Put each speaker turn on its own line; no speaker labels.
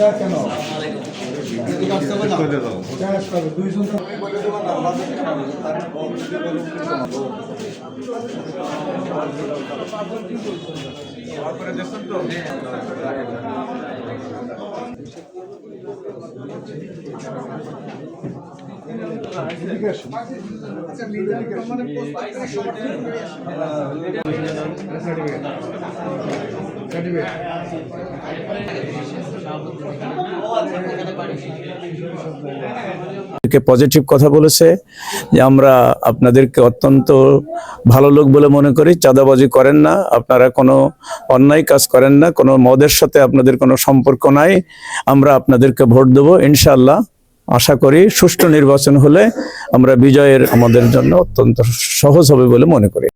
এটা কেন? এদিকে আসতে হবে না এটা আসতে হবে দুইজন তো আমি
পজিটিভ কথা বলেছে যে আমরা আপনাদেরকে অত্যন্ত ভালো লোক বলে মনে করি, চাঁদাবাজি করেন না, আপনারা কোনো অন্যায় কাজ করেন না, কোনো মদের সাথে আপনাদের কোনো সম্পর্ক নাই, আমরা আপনাদেরকে ভোট দেবো, ইনশাআল্লাহ। আশা করি সুষ্ঠু নির্বাচন হলে আমরা বিজয়ের আমাদের জন্য অত্যন্ত সহজ হবে বলে মনে করি।